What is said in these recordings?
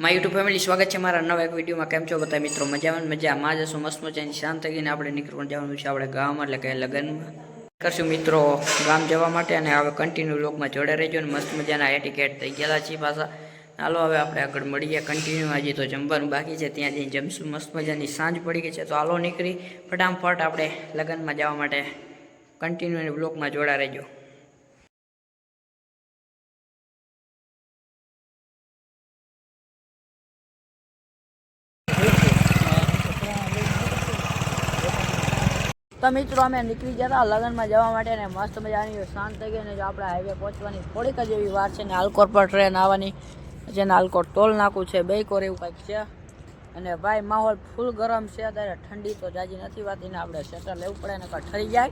My YouTube family, સ્વાગત છે મારા નવા એક વિડીયોમાં. કેમ છો બધા મિત્રો? મજામાં મજા? મજામાં જશો મસ્ત મજાની, શાંત થઈને આપણે નીકળવાનું જવાનું છે આપણે ગામમાં, એટલે કે લગ્નમાં. કરશું મિત્રો, ગામ જવા માટે અને હવે કન્ટિન્યુ લોકમાં જોડે રહેજો અને મસ્ત મજાના એટિકેટ થઈ ગયેલા છીએ પાછા. હાલો, હવે આપણે આગળ મળીએ કન્ટિન્યુ હજી તો જમવાનું બાકી છે, ત્યાં જઈને જમશું. મસ્ત મજાની સાંજ પડી ગઈ છે, તો હાલો નીકળી. ફટાફટ આપણે લગ્નમાં જવા માટે કન્ટિન્યુ બ્લોકમાં જોડા રહેજો. તો મિત્રો, અમે નીકળી ગયા હતા લગ્નમાં જવા માટે ને મસ્ત મજાની શાંત થઈ ગઈ ને જો આપણે હાઈવે પહોંચવાની થોડીક જ એવી વાર છે ને આલકોર પર ટ્રેન આવવાની. જેને આલકોર ટોલ નાખવું છે બે કોર એવું કંઈક છે. અને ભાઈ, માહોલ ફૂલ ગરમ છે અત્યારે, ઠંડી તો જાજી નથી વાતીને આપણે સેટર લેવું પડે ને કાં ઠરી જાય.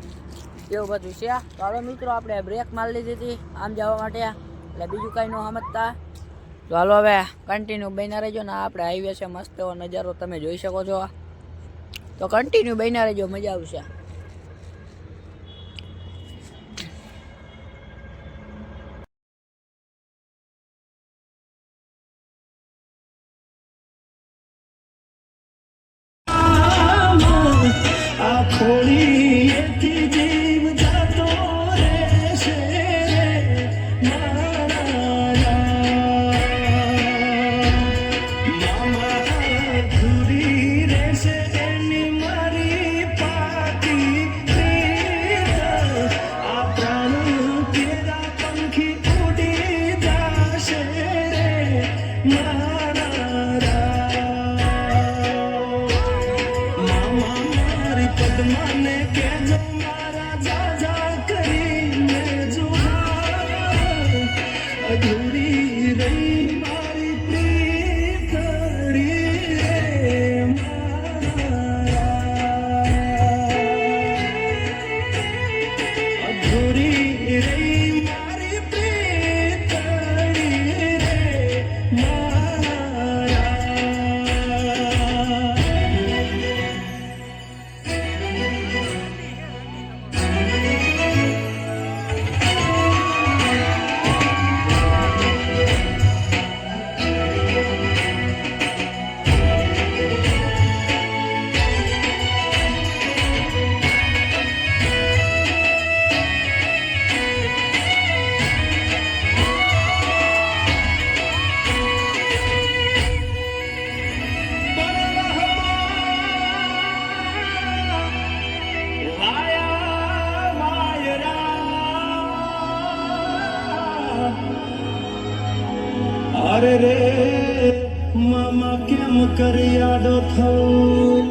એવું બધું છે. તો હવે મિત્રો, આપણે બ્રેક મારી લીધી હતી આમ જવા માટે. એટલે બીજું કાંઈ ન સમજતા. તો હાલો હવે કન્ટિન્યુ બન્યા રહેજો ને આપણે હાઈવે છે, મસ્ત એવો નજારો તમે જોઈ શકો છો. તો કન્ટિન્યુ બન્યા રહેજો, મજા આવશે. મારા પદ્માને કેજો મારા જાજા કરીને અરે રે મામા કેમ કરી આડો થવું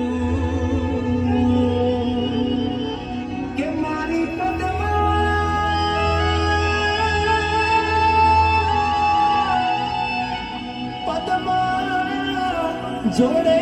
જોડે